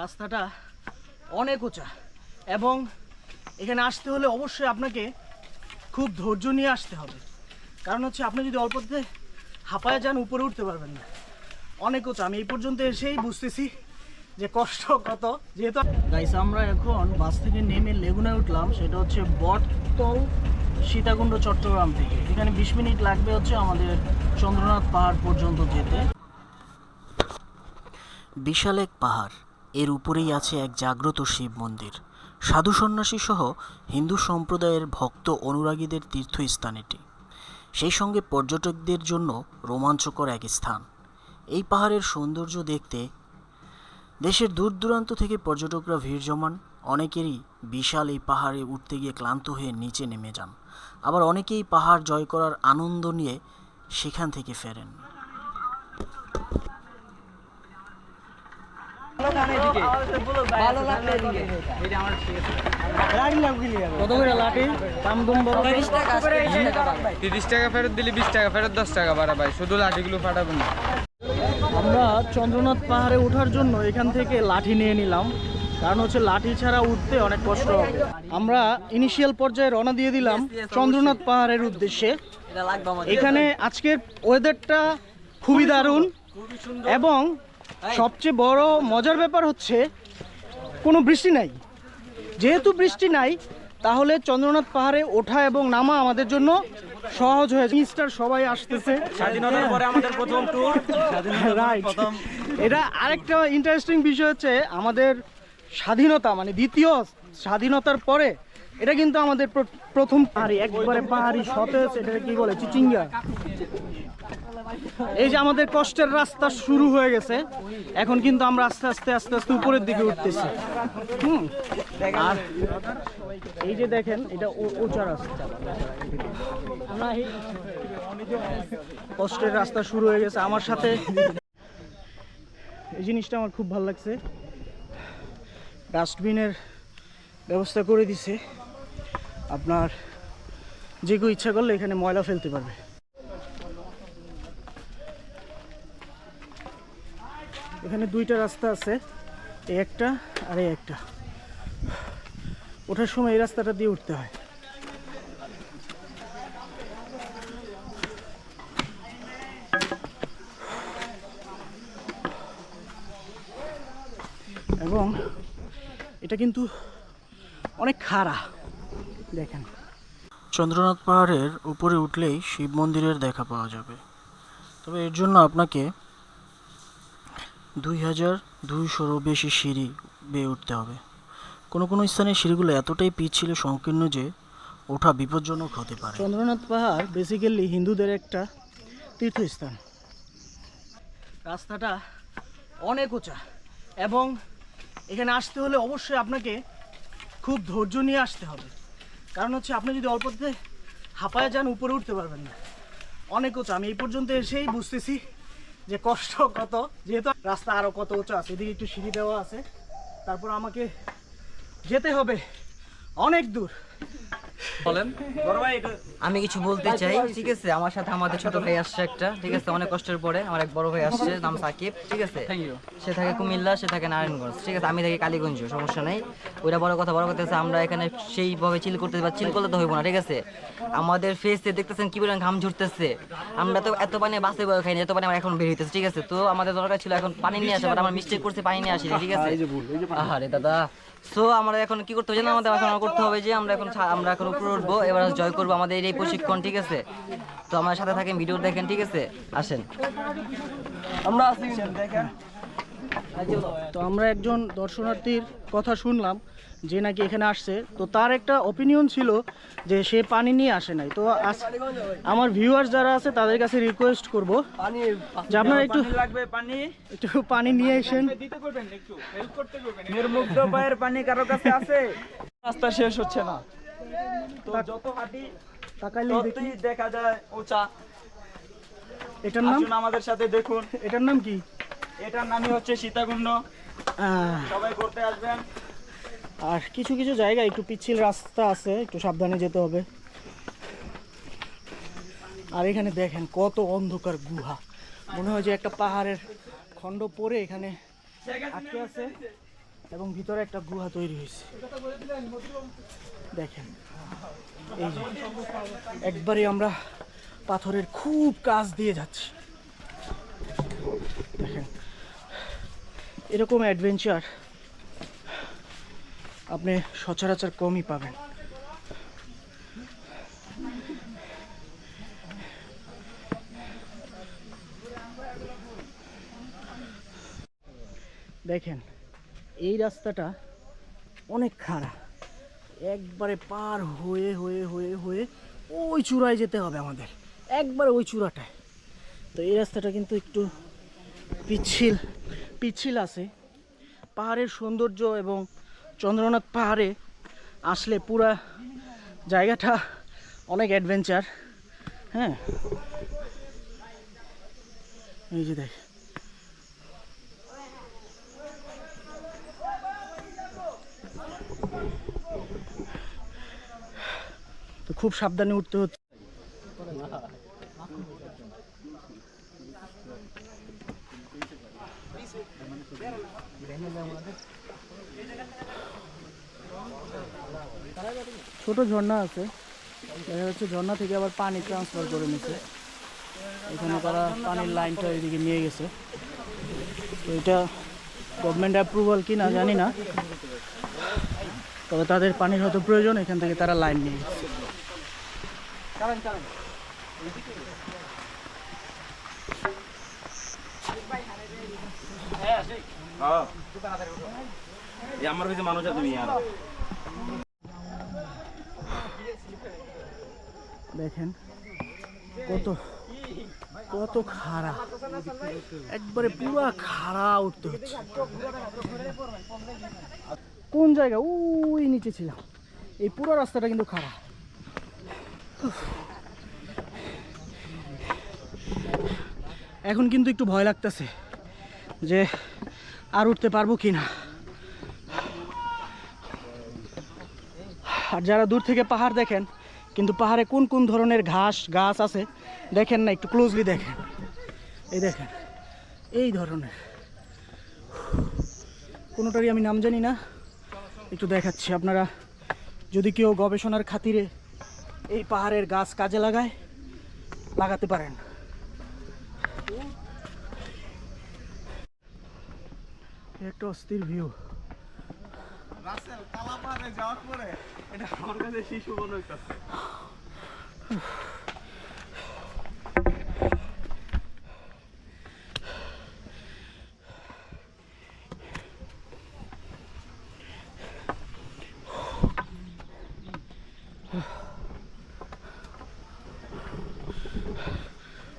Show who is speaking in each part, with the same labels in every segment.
Speaker 1: রাস্তাটা অনেক উঁচা। এবং এখানে আসতে হলে অবশ্যই আপনাকে খুব ধৈর্য নিয়ে আসতে হবে। কারণ হচ্ছে আপনি যদি অল্পতে হাঁপায় যান, উপরে উঠতে পারবেন না। অনেক উঁচা। আমি এই পর্যন্ত এসেই বুঝতেছি যে কষ্ট কত। যেহেতু গাইস আমরা এখন বাস থেকে নেমে লেগুনায় উঠলাম। সেটা হচ্ছে বটতল, সীতাকুণ্ড, চট্টগ্রাম থেকে। এখানে বিশ মিনিট লাগবে হচ্ছে আমাদের চন্দ্রনাথ পাহাড় পর্যন্ত যেতে। বিশাল এক পাহাড়। এর উপরেই আছে এক জাগ্রত শিব মন্দির। সাধু সন্ন্যাসী সহ হিন্দু সম্প্রদায়ের ভক্ত অনুরাগীদের তীর্থস্থান এটি সেই সঙ্গে পর্যটকদের জন্য রোমাঞ্চকর এক স্থান। এই পাহাড়ের সৌন্দর্য দেখতে দেশের দূর দূরান্ত থেকে পর্যটকরা ভিড় জমান, অনেকেরই বিশাল এই পাহাড়ে উঠতে গিয়ে ক্লান্ত হয়ে নিচে নেমে যান। আবার অনেকেই পাহাড় জয় করার আনন্দ নিয়ে সেখান থেকে ফেরেন কত করে লাঠি দাম দুম বড়
Speaker 2: তিরিশ টাকা ফেরত দিলি বিশ টাকা ফেরত দশ টাকা বাড়া ভাই। শুধু লাঠিগুলো না।
Speaker 1: আমরা চন্দ্রনাথ পাহাড়ে ওঠার জন্য এখান থেকে লাঠি নিয়ে নিলাম। কারণ হচ্ছে লাঠি ছাড়া উঠতে অনেক কষ্ট হবে। আমরা ইনিশিয়াল পর্যায়ে রওনা দিয়ে দিলাম চন্দ্রনাথ পাহাড়ের উদ্দেশ্যে। এখানে আজকের ওয়েদারটা খুবই দারুণ এবং সবচেয়ে বড় মজার ব্যাপার হচ্ছে কোনো বৃষ্টি নাই। যেহেতু বৃষ্টি নাই তাহলে চন্দ্রনাথ পাহাড়ে ওঠা এবং নামা আমাদের জন্য সহজ হয়েছে মিস্টার সবাই আসতেছে।
Speaker 2: স্বাধীনতার পরে আমাদের প্রথম ট্যুর
Speaker 1: রাইট এটা আরেকটা ইন্টারেস্টিং বিষয় হচ্ছে আমাদের স্বাধীনতা মানে দ্বিতীয় স্বাধীনতার পরে এটা কিন্তু আমাদের প্র- প্রথম পাহাড়ি একবারে পাহাড়ি সতেজ এটা কি বলে? চিচিঙ্গা। এই যে আমাদের কষ্টের রাস্তা শুরু হয়ে গেছে, এখন কিন্তু আমরা আস্তে আস্তে আস্তে আস্তে উপরের দিকে উঠতেছি। হুম। আর এই যে দেখেন, এটা উঁচা রাস্তা। কষ্টের রাস্তা শুরু হয়ে গেছে। আমার সাথে এই জিনিসটা আমার খুব ভালো লাগছে। ডাস্টবিনের ব্যবস্থা করে দিছে। আপনার যে কেউ ইচ্ছা করলে এখানে ময়লা ফেলতে পারবে। এখানে দুইটা রাস্তা আছে, এই একটা আর এই একটা। ওঠার সময় এই রাস্তাটা দিয়ে উঠতে হয়। এবং এটা কিন্তু অনেক খাড়া, দেখেন। চন্দ্রনাথ পাহাড়ের উপরে উঠলেই শিব মন্দিরের দেখা পাওয়া যাবে। তবে এর জন্য আপনাকে দুই হাজার দুইশোরও বেশি সিঁড়ি বেয়ে উঠতে হবে। কোনো কোনো স্থানে সিঁড়িগুলো এতটাই পিচ্ছিল সংকীর্ণ যে ওঠা বিপজ্জনক হতে পারে। চন্দ্রনাথ পাহাড় বেসিক্যালি হিন্দুদের একটা তীর্থস্থান। রাস্তাটা অনেক উঁচা এবং এখানে আসতে হলে অবশ্যই আপনাকে খুব ধৈর্য নিয়ে আসতে হবে। কারণ হচ্ছে আপনি যদি অল্পতে হাঁপায় যান, উপরে উঠতে পারবেন না। অনেক উঁচা। আমি এই পর্যন্ত এসেই বুঝতেছি যে কষ্ট কত, যেহেতু রাস্তা আরও কত উঁচু আছে, এদিকে একটু সিঁড়ি দেওয়া আছে। তারপর আমাকে যেতে হবে অনেক দূর।
Speaker 2: বলেন।
Speaker 3: আমি কিছু বলতে চাই ঠিক আছে? আমার সাথে আমাদের ছোট ভাই আসছে একটা ঠিক আছে? অনেক কষ্টের পরে আমার এক বড় ভাই আসছে নাম সাকিব ঠিক আছে? সে থাকে কুমিল্লা সে থাকে নারায়ণগঞ্জ ঠিক আছে? আমি থাকি কালীগঞ্জ সমস্যা নেই। ওইটা বড় কথা বড় কথা হচ্ছে আমরা এখানে সেইভাবে চিল করতে বা চিল করলে তো হইব না ঠিক আছে? আমাদের ফেসে দেখতেছেন কি পরিমাণ ঘাম ঝরতেছে। আমরা তো এত পানি বাসে বয়ে খাইনি এত পানি আমার এখন বের হইতেছে ঠিক আছে? তো আমাদের দরকার ছিল এখন পানি নিয়ে আসা বাট আমরা মিস্টেক করছে পানি নিয়ে আসিনি ঠিক আছে? আহারে দাদা। সো আমরা এখন কি করতে হবে আমাদের এখন করতে হবে যে আমরা এখন আমরা এখন উপরে উঠবো, এবার জয় করব আমাদের এই প্রশিক্ষণ, ঠিক আছে? তো আমার সাথে থাকেন, ভিডিও দেখেন, ঠিক আছে? আসেন।
Speaker 1: আমরা আসি তো আমরা একজন দর্শনার্থীর কথা শুনলাম। যে নাকি এখানে আসছে তো তার একটা অপিনিয়ন ছিল যে সে পানি নিয়ে আসে নাই। তো আমার ভিউয়ার্স যারা আছে তাদের কাছে রিকোয়েস্ট করব যে আপনারা একটু
Speaker 2: লাগবে পানি।
Speaker 1: একটু পানি নিয়ে
Speaker 2: নির্মুগ্ধ পায়ের পানি কারও কাছে আছে? রাস্তা শেষ হচ্ছে না। তো যত হাঁটি
Speaker 1: তাকাইলে দেখা।
Speaker 2: যায়
Speaker 1: এটার নাম?
Speaker 2: আমাদের সাথে দেখুন।
Speaker 1: এটার নাম কি?
Speaker 2: এটার নামই হচ্ছে সীতাকুণ্ড। সবাই করতে আসবেন।
Speaker 1: আর কিছু কিছু জায়গায় একটু পিচ্ছিল রাস্তা আছে, একটু সাবধানে যেতে হবে। আর এখানে দেখেন কত অন্ধকার গুহা। মনে হয় যে একটা পাহাড়ের খণ্ড পরে এখানে আটকে আছে এবং ভিতরে একটা গুহা তৈরি হয়েছে। দেখেন, এই যে একবারে আমরা পাথরের খুব কাজ দিয়ে যাচ্ছি। দেখেন, এরকম অ্যাডভেঞ্চার আপনি সচরাচর কমই পাবেন। দেখেন, এই রাস্তাটা অনেক খারাপ একবারে পার হয়ে হয়ে হয়ে হয়ে ওই চূড়ায় যেতে হবে আমাদের। একবারে ওই চূড়াটায়। তো এই রাস্তাটা কিন্তু একটু পিচ্ছিল পিচ্ছিল আছে। পাহাড়ের সৌন্দর্য এবং চন্দ্রনাথ পাহাড়ে আসলে পুরা জায়গাটা অনেক অ্যাডভেঞ্চার হ্যাঁ? এই যে দেখ। খুব সাবধানে উঠতে হচ্ছে। ছোট ঝর্ণা আছে। দেখা যাচ্ছে ঝর্ণা থেকে আবার পানি ট্রান্সফার করে নিচ্ছে এখানে তারা পানির লাইনটা এদিকে নিয়ে গেছে। তো এটা গভর্নমেন্ট অ্যাপ্রুভাল কি না জানি না। তবে তাদের পানির হয়তো প্রয়োজন, এখান থেকে তারা লাইন নিয়ে গেছে।
Speaker 2: আমার কাছে মানুষ আছে, তুমি আর।
Speaker 1: দেখেন, কত কত খাড়া। একবারে পুরো খাড়া উঠতে হচ্ছে। কোন জায়গা? ওই নিচে ছিলাম। এই পুরো রাস্তাটা কিন্তু খাড়া। এখন কিন্তু একটু ভয় লাগতেছে যে আর উঠতে পারব কি না আর যারা দূর থেকে পাহাড় দেখেন কিন্তু পাহাড়ে কোন কোন ধরনের ঘাস, গাছ আছে? দেখেন না, একটু ক্লোজলি দেখেন। এই দেখেন, এই ধরনের। কোনোটারই আমি নাম জানি না। একটু দেখাচ্ছি আপনারা। যদি কেউ গবেষণার খাতিরে এই পাহাড়ের গাছ কাজে লাগায়, লাগাতে পারেন। একটা অস্থির ভিউ
Speaker 2: রাসেল কালা পাহাড়ে যাওয়ার পরে। এটা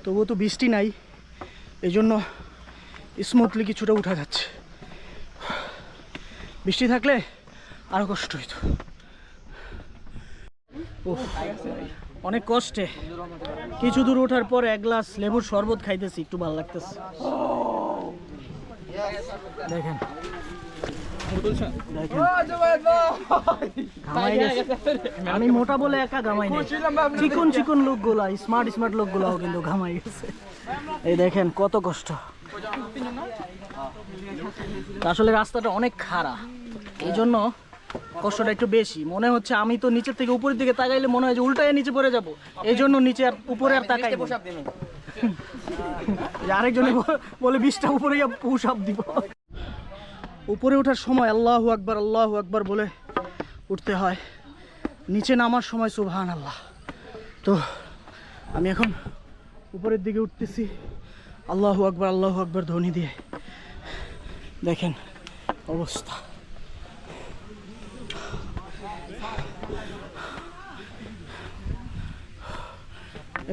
Speaker 1: তবুও তো বৃষ্টি নাই এই জন্য স্মুথলি কিছুটা উঠা যাচ্ছে। বৃষ্টি থাকলে আরও কষ্ট হইতো। অনেক কষ্টে। কিছু দূর ওঠার পর এক গ্লাস লেবুর শরবত খাইতেছি, একটু ভালো লাগতেছে। দেখেন। আমি মোটা বলে একা ঘামাই চিকন চিকন লোকগুলা স্মার্ট স্মার্ট লোকগুলাও কিন্তু ঘামাই গেছে। এই দেখেন, কত কষ্ট। আসলে রাস্তাটা অনেক খারাপ এই জন্য কষ্টটা একটু বেশি। মনে হচ্ছে আমি তো নিচের থেকে উপরের দিকে তাকাইলে মনে হয় যে উল্টায় নিচে পড়ে যাব। এই জন্য নিচে আর উপরে আর তাকাই আরেকজনে বলে বিষটা উপরে গিয়ে পুশ আপ দিব। উপরে ওঠার সময় আল্লাহু আকবার আল্লাহু আকবার বলে উঠতে হয়। নিচে নামার সময় সুবহান আল্লাহ তো আমি এখন উপরের দিকে উঠতেছি। আল্লাহু আকবার আল্লাহু আকবার ধ্বনি দিয়ে। দেখেন অবস্থা।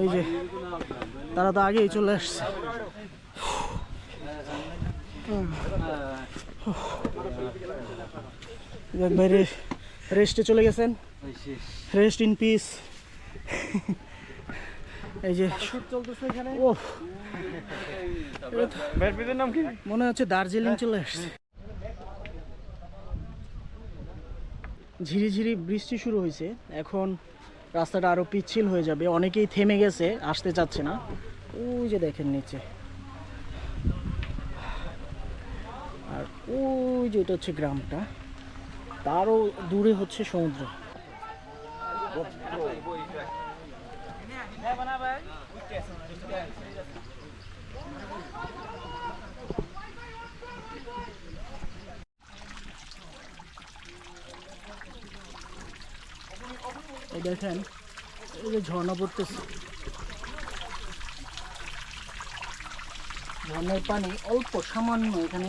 Speaker 1: এই যে তারা তো আগেই চলে আসছে। ভাই রেস্টে চলে গেছেন। রেস্ট ইন পিস এই যে ও
Speaker 2: নাম কি?
Speaker 1: মনে হচ্ছে দার্জিলিং চলে আসছে। ঝিরিঝিরি বৃষ্টি শুরু হয়েছে। এখন রাস্তাটা আরও পিচ্ছিল হয়ে যাবে। অনেকেই থেমে গেছে, আসতে চাচ্ছে না। ওই যে দেখেন নিচে। আর ওই যে এটা হচ্ছে গ্রামটা। তারও দূরে হচ্ছে সমুদ্র। এই দেখেন এই যে ঝর্ণা পড়তেছে। ঝর্ণার পানি অল্প সামান্য এখানে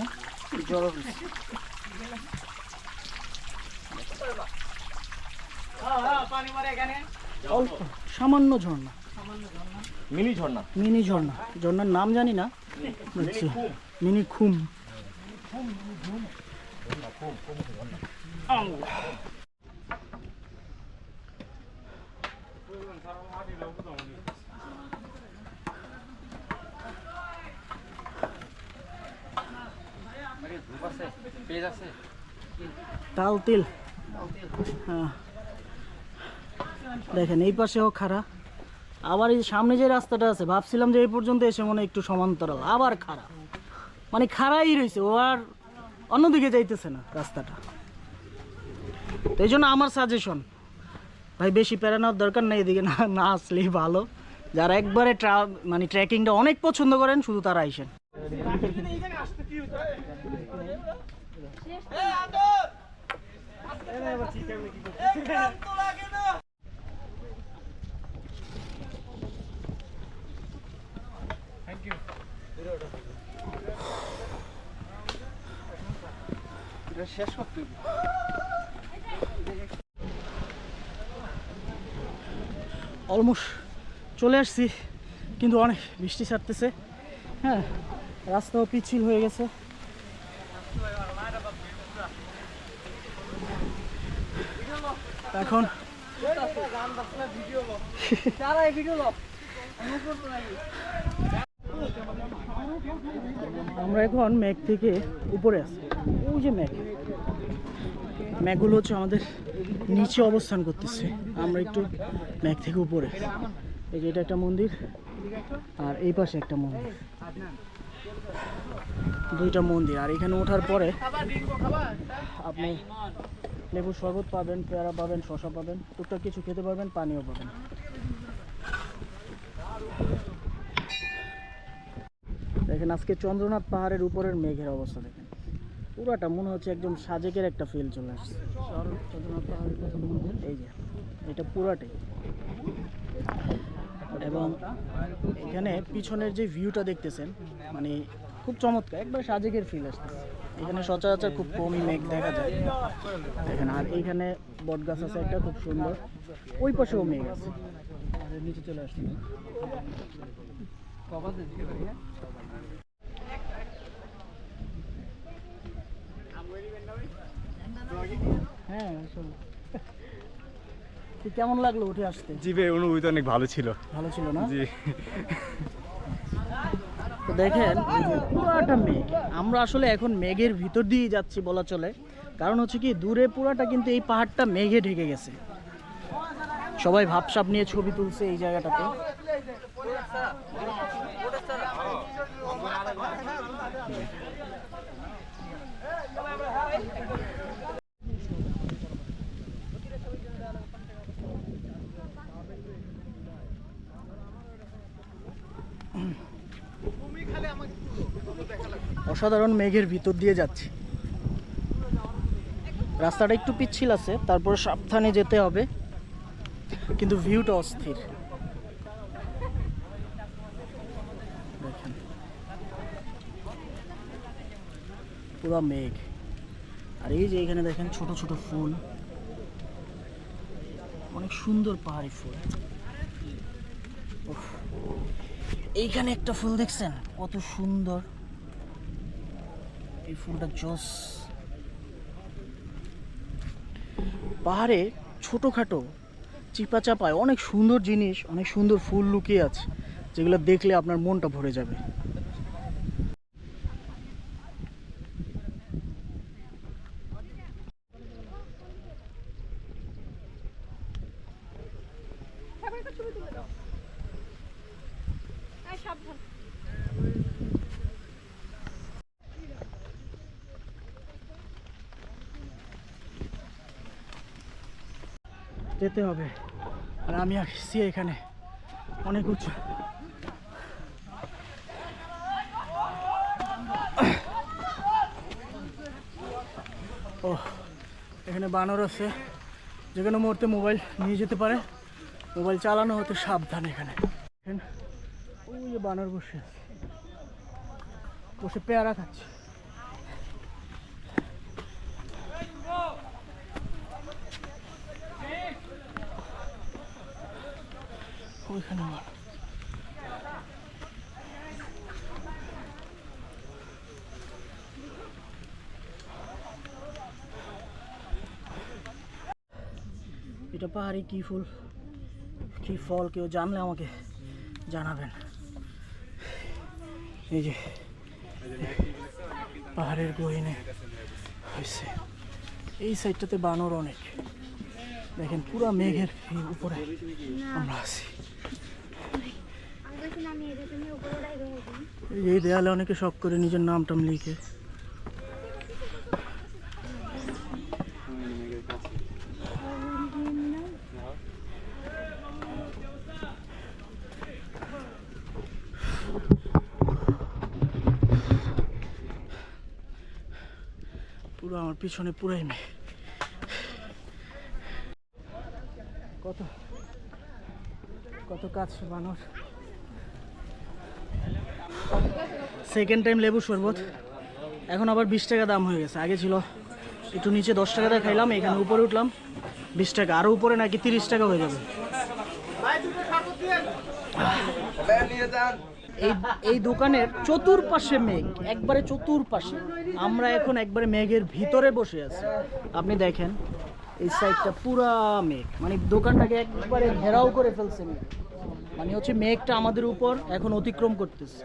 Speaker 1: জড়ো হয়েছে। অল্প সামান্য ঝর্ণা।
Speaker 4: মিনি ঝর্ণা।
Speaker 1: মিনি ঝর্ণা। ঝর্ণার নাম জানি না। আচ্ছা, মিনি খুম। তাল তিল। হ্যাঁ। দেখেন, এই পাশেও খাড়া। আবার এই সামনে যে রাস্তাটা আছে, ভাবছিলাম যে এই পর্যন্ত এসে মনে একটু সমান্তরাল, আবার খাড়া। মানে খাড়াই রয়েছে ও আর অন্যদিকে যাইতেছে না রাস্তাটা। তো এই জন্য আমার সাজেশন ভাই বেশি প্যারা নেওয়ার দরকার নেই, এদিকে না না আসলেই ভালো। যারা একবারে ট্রা মানে ট্রেকিংটা অনেক পছন্দ করেন, শুধু তারা আইসেন।
Speaker 4: শেষ করতে
Speaker 1: অলমোস্ট চলে আসছি কিন্তু অনেক বৃষ্টি ছাড়তেছে। হ্যাঁ রাস্তাও পিচ্ছিল হয়ে গেছে। এখন আমরা এখন ম্যাগ থেকে উপরে আছি। ওই যে ম্যাগ ম্যাগুলো হচ্ছে আমাদের নিচে অবস্থান করতেছে। আমরা একটু ম্যাগ থেকে উপরে এই যে এটা একটা মন্দির, আর এই পাশে একটা মন্দির। দুইটা মন্দির। আর এখানে ওঠার পরে আপনি লেবুর শরবত পাবেন, পেয়ারা পাবেন শশা পাবেন, টুকটাক কিছু খেতে পারবেন, পানিও পাবেন। দেখেন, আজকে চন্দ্রনাথ পাহাড়ের উপরের মেঘের অবস্থা দেখেন। পুরাটা মনে হচ্ছে একদম সাজেকের একটা ফিল চলে আসছে। চন্দ্রনাথ পাহাড়ের এই যে, এটা পুরাটাই। এবং এখানে পিছনের যে ভিউটা দেখতেছেন মানে খুব চমৎকার, একবার সাজেকের ফিল আসতেছে। এখানে সচরাচর খুব কমই মেঘ দেখা যায়। দেখেন আর এইখানে বট গাছ আছে একটা খুব সুন্দর। ওই পাশেও মেঘ আছে। নিচে চলে আসছে হ্যাঁ। কেমন লাগল উঠে আসতে?
Speaker 4: জিবে অনুভূতি অনেক ভালো ছিল।
Speaker 1: ভালো ছিল না?
Speaker 4: জি।
Speaker 1: তো দেখেন পুরাটা মেঘ। আমরা আসলে এখন মেঘের ভিতর দিয়ে যাচ্ছি বলা চলে। কারণ হচ্ছে কি, দূরে পুরাটা কিন্তু এই পাহাড়টা মেঘে ঢেকে গেছে। সবাই ভাবসাব নিয়ে ছবি তুলছে এই জায়গাটাতে। অসাধারণ মেঘের ভিতর দিয়ে যাচ্ছি। রাস্তাটা একটু পিচ্ছিল আছে, তারপর সাবধানে যেতে হবে, কিন্তু ভিউটা অস্থির। দেখেন। পুরো মেঘ। আর এই যে এখানে দেখেন ছোট ছোট ফুল। অনেক সুন্দর পাহাড়ি ফুল। এইখানে একটা ফুল দেখছেন? কত সুন্দর। এই ফুলটা জস। পাহাড়ে ছোটোখাটো চিপা চাপায় অনেক সুন্দর জিনিস, অনেক সুন্দর ফুল লুকিয়ে আছে, যেগুলো দেখলে আপনার মনটা ভরে যাবে। যেতে হবে। আর আমি আসছি এখানে। অনেক উঁচু। ও এখানে বানর আছে। যে কোনো মুহূর্তে মোবাইল নিয়ে যেতে পারে। মোবাইল চালানো হতে সাবধান এখানে। ওই বানর বসে আছে। বসে পেয়ারা খাচ্ছে। ওইখানে এটা পাহাড়ি কি ফুল? কি ফল? কেউ জানলে আমাকে জানাবেন। এই যে, পাহাড়ের গহিনে হয়েছে। এই সাইডটাতে বানর অনেক। দেখেন, পুরা মেঘের উপরে আমরা আছি। এই দেয়ালে অনেকে শখ করে নিজের নাম টাম লিখে। পুরো আমার পিছনে পুরাই মেঘ কত কত কাজ মানুষ। সেকেন্ড টাইম লেবু শরবত। এখন আবার বিশ টাকা দাম হয়ে গেছে। আগে ছিল একটু নিচে দশ টাকা দিয়ে খাইলাম, এখানে উপরে উঠলাম, বিশ টাকা। আরও উপরে নাকি তিরিশ টাকা হয়ে যাবে। এই এই দোকানের চতুর্পাশে মেঘ, একবারে চতুর্পাশে। আমরা এখন একবারে মেঘের ভিতরে বসে আছি। আপনি দেখেন, এই সাইডটা পুরা মেঘ। মানে দোকানটাকে একবারে ঘেরাও করে ফেলছে মেঘ। মানে হচ্ছে মেঘটা আমাদের উপর এখন অতিক্রম করতেছে।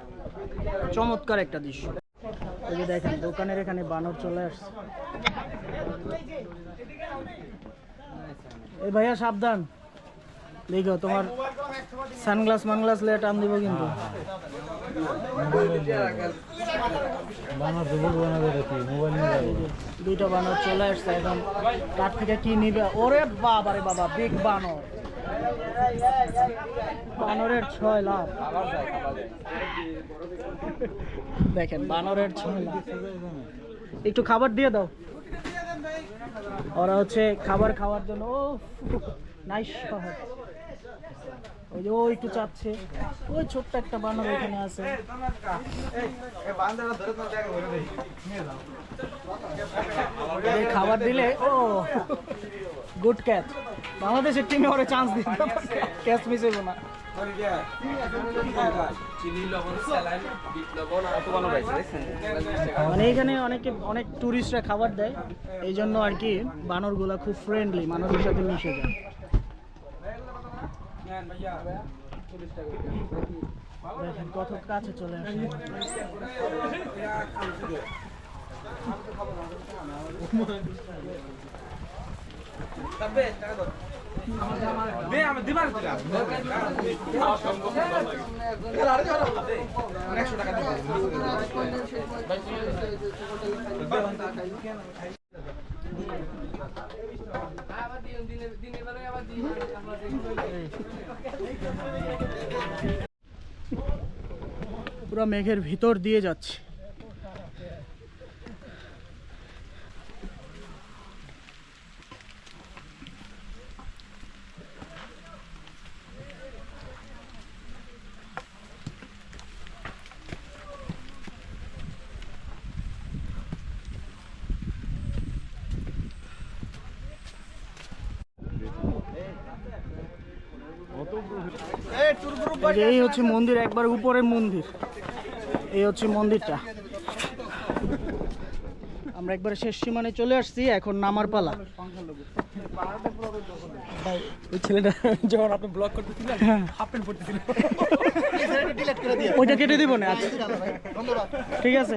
Speaker 1: চমৎকার একটা দৃশ্য। এই যে দেখেন, দোকানের এখানে বানর চলে আসছে। এই ভাইয়া, সাবধান। দেখো, তোমার সানগ্লাস মানগ্লাস লে টান দিব কিন্তু। দুইটা বানর চলে আসছে এখন কাঠ থেকে কি নিবে? ওরে বাবা রে বাবা বিগ বানর। বানরের ছয় লাভ। দেখেন, বানরের ছয় লাভ। একটু খাবার দিয়ে দাও। ওরা হচ্ছে খাবার খাওয়ার জন্য, ও, নাইস শহর ওই ও একটু চাচ্ছে। ওই ছোট্ট একটা বানর এখানে আছে। খাবার দিলে, ও গুড ক্যাচ বাংলাদেশের টিমে ওরা চান্স দিতে ক্যাচ মিস না। মানে এখানে অনেকে, অনেক টুরিস্টরা খাবার দেয়। এই জন্য আর কি বানরগুলা খুব ফ্রেন্ডলি মানুষের সাথে মিশে যায়। দেখেন কত কাছে চলে আসে। পুরো মেঘের ভিতর দিয়ে যাচ্ছে। এই হচ্ছে মন্দির একবার উপরের মন্দির। এই হচ্ছে মন্দিরটা। আমরা একবার শেষ সীমানে চলে আসছি এখন নামার পালা। ওই ছেলেটা যখন আপনি ব্লগ করতেছিলেন হাফ প্যান্ট পরতেছিলেন ওইটা কেটে দিব না। ঠিক আছে।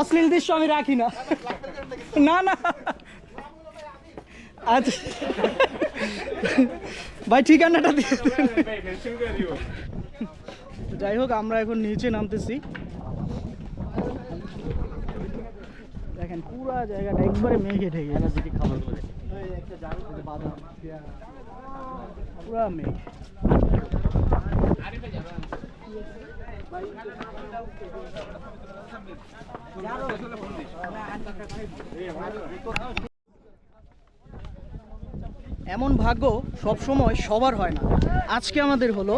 Speaker 1: অশ্লীল দৃশ্য আমি রাখি না। না না। আচ্ছা। ভাই ঠিকানাটা দিয়ে দেন। যাই হোক আমরা এখন নিচে নামতেছি। দেখেন পুরা জায়গাটা একবারে মেঘে ঢেকে পুরা মেঘ। এমন ভাগ্য সব সময় সবার হয় না। আজকে আমাদের হলো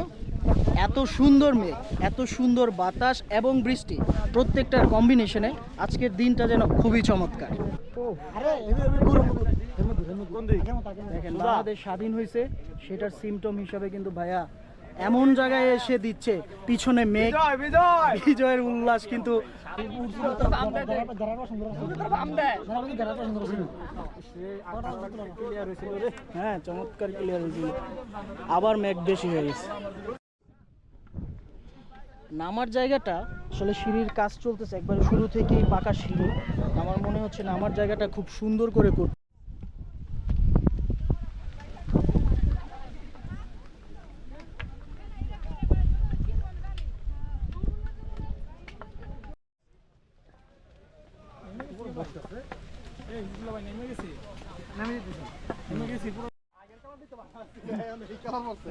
Speaker 1: এত সুন্দর মেঘ এত সুন্দর বাতাস এবং বৃষ্টি প্রত্যেকটার কম্বিনেশনে আজকের দিনটা যেন খুবই চমৎকার। দেখেন বাংলাদেশ স্বাধীন হয়েছে সেটার সিমটম হিসাবে কিন্তু ভাইয়া এমন জায়গায় এসে দিচ্ছে পিছনে মেঘ বিজয়ের উল্লাস কিন্তু হ্যাঁ চমৎকার ক্লিয়ার হয়েছিল। আবার ম্যাক বেশি হয়ে গেছে। নামার জায়গাটা আসলে সিঁড়ির কাজ চলতেছে একবারে শুরু থেকেই পাকা সিঁড়ি। আমার মনে হচ্ছে নামার জায়গাটা খুব সুন্দর করে করতে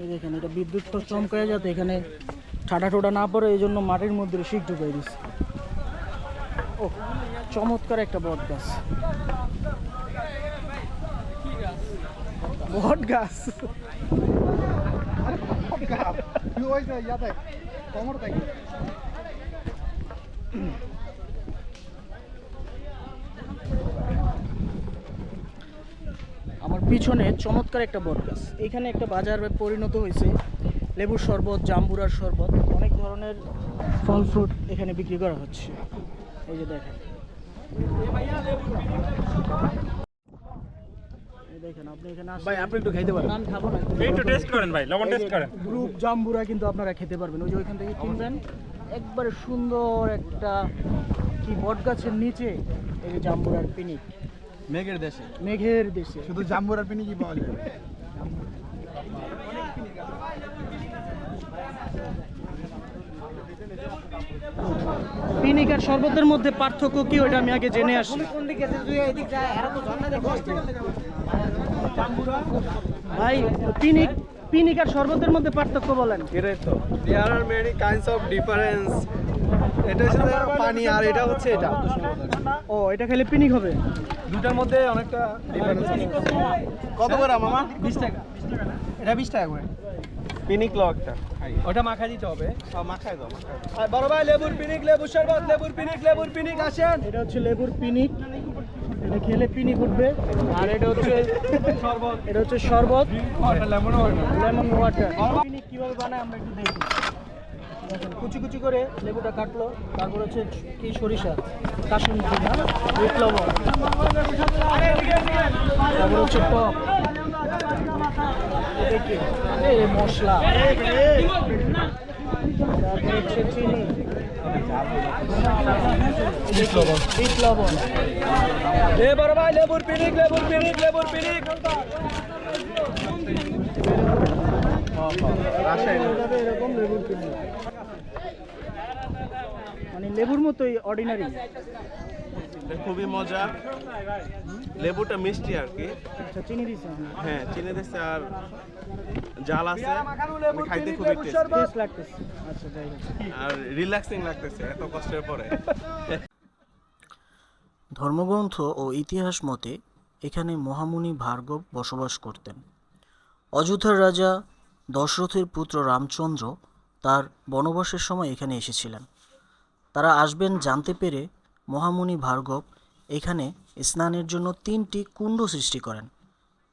Speaker 1: এই দেখেন, এটা বিদ্যুৎ চমকায় যাতে এখানে ঠাডা ঠোডা না পড়ে, এই জন্য মাটির মধ্যে শিখ ঢুকাই দিচ্ছে ও, চমৎকার একটা বট গাছ। বট গাছ। আমার পিছনে চমৎকার একটা বট গাছ। এখানে একটা বাজার পরিণত হয়েছে লেবুর শরবত জাম্বুরার শরবত। অনেক ধরনের ফল ফ্রুট এখানে বিক্রি করা হচ্ছে। এই যে দেখেন। দেখেন আপনি এখানে ভাই আপনি একটু খাইতে পারেন। আমি খাব না।
Speaker 4: একটু টেস্ট করেন ভাই লবণ টেস্ট করেন।
Speaker 1: গ্রুপ জাম্বুরা কিন্তু আপনারা খেতে পারবেন। ওই যে ওইখান থেকে কিনবেন। একবারে সুন্দর একটা কি বট গাছের নিচে এই যে জাম্বুরার পিনিক।
Speaker 4: মেঘের দেশে।
Speaker 1: মেঘের দেশে।
Speaker 5: শুধু জাম্বুরার পিনি কি পাওয়া যায়।
Speaker 1: পিনিক আর শরবতের মধ্যে পার্থক্য কি ওটা আমি আগে জেনে আসি। ভাই পিনিক পিনিক আর শরবতের মধ্যে পার্থক্য বলেন।
Speaker 5: তো। There are many kinds of difference এটা হচ্ছে পানি আর এটা হচ্ছে এটা।
Speaker 1: ও এটা খেলে পিনিক হবে?
Speaker 5: দুটার মধ্যে অনেকটা ডিফারেন্স কত করে মামা? 20 টাকা। এটা 20 টাকা করে। পিনিক লো একটা। ওটা মাখা দিতে হবে। মাখাই দাও আর বড় ভাই লেবুর পিনিক লেবুর শরবত লেবুর পিনিক লেবুর পিনিক আসেন।
Speaker 1: এটা হচ্ছে লেবুর পিনিক। এটা খেলে পিনিক উঠবে। আর এটা হচ্ছে
Speaker 5: শরবত।
Speaker 1: এটা হচ্ছে শরবত।
Speaker 5: Lemon
Speaker 1: lemon water. পিনিক কীভাবে বানায় আমরা একটু দেখি। দেখেন কুচি কুচি করে লেবুটা কাটলো। তারপর হচ্ছে কি সরিষা না লবণ তারপর হচ্ছে টক। মশলা। তারপর হচ্ছে চিনি। লবণ
Speaker 5: ভাই লেবুর পিনিক লেবুর পিনিক লেবুর পিনিক।
Speaker 1: এরকম লেবুর পিনি মানে লেবুর মতোই অর্ডিনারি
Speaker 6: খুবই মজা। লেবুটা মিষ্টি আর কি।
Speaker 1: আচ্ছা চিনি দিছে
Speaker 6: হ্যাঁ চিনি দিচ্ছে আর জাল আছে। খাইতে খুবই টেস্ট
Speaker 1: টেস্ট লাগতেছে। আচ্ছা যাই
Speaker 6: আর রিল্যাক্সিং লাগতেছে এত কষ্টের পরে।
Speaker 7: ধর্মগ্রন্থ ও ইতিহাস মতে এখানে মহামুনি ভার্গব বসবাস করতেন। অযোধ্যার রাজা দশরথের পুত্র রামচন্দ্র তার বনবাসের সময় এখানে এসেছিলেন। তারা আসবেন জানতে পেরে মহামুনি ভার্গব এখানে স্নানের জন্য তিনটি কুণ্ড সৃষ্টি করেন।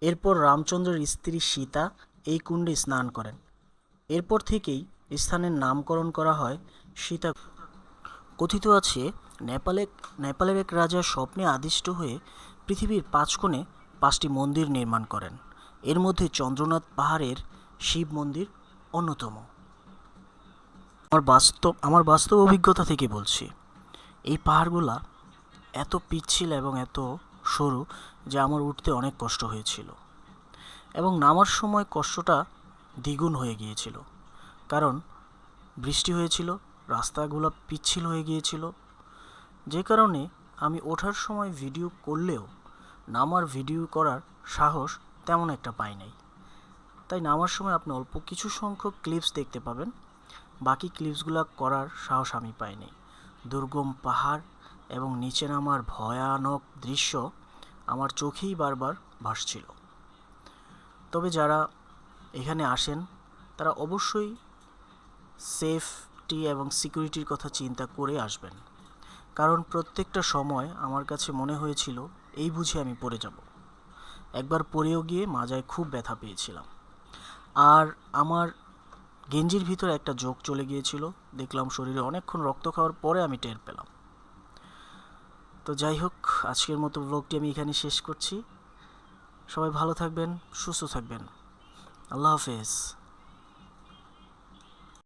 Speaker 7: এরপর রামচন্দ্রের স্ত্রী সীতা এই কুণ্ডে স্নান করেন। এরপর থেকেই স্থানের নামকরণ করা হয় সীতা। কথিত আছে, নেপালে, নেপালের এক রাজা স্বপ্নে আদিষ্ট হয়ে পৃথিবীর পাঁচ কোণে পাঁচটি মন্দির নির্মাণ করেন। এর মধ্যে চন্দ্রনাথ পাহাড়ের শিব মন্দির অন্যতম। আমার বাস্তব আমার বাস্তব অভিজ্ঞতা থেকে বলছি। এই পাহাড়গুলা এত পিচ্ছিল এবং এত সরু যে আমার উঠতে অনেক কষ্ট হয়েছিল। এবং নামার সময় কষ্টটা দ্বিগুণ হয়ে গিয়েছিল। কারণ বৃষ্টি হয়েছিল, রাস্তাগুলো পিচ্ছিল হয়ে গিয়েছিল। যে কারণে আমি ওঠার সময় ভিডিও করলেও নামার ভিডিও করার সাহস তেমন একটা পাই নাই। তাই নামার সময় আপনি অল্প কিছু সংখ্যক ক্লিপস দেখতে পাবেন। বাকি ক্লিপসগুলো করার সাহস আমি পাইনি। দুর্গম পাহাড় এবং নিচে নামার ভয়ানক দৃশ্য আমার চোখেই বারবার ভাসছিল। তবে যারা এখানে আসেন, তারা অবশ্যই সেফটি এবং সিকিউরিটির কথা চিন্তা করে আসবেন। কারণ প্রত্যেকটা সময় আমার কাছে মনে হয়েছিল, এই বুঝে আমি পড়ে যাব। একবার পড়েও গিয়ে মাজায় খুব ব্যথা পেয়েছিলাম। আর আমার গেঞ্জির ভিতরে একটা যোগ চলে গিয়েছিল। দেখলাম শরীরে অনেকক্ষণ রক্ত খাওয়ার পরে আমি টের পেলাম। তো যাই হোক, আজকের মতো ব্লগটি আমি এখানে শেষ করছি। সবাই ভালো থাকবেন, সুস্থ থাকবেন। আল্লাহ হাফেজ।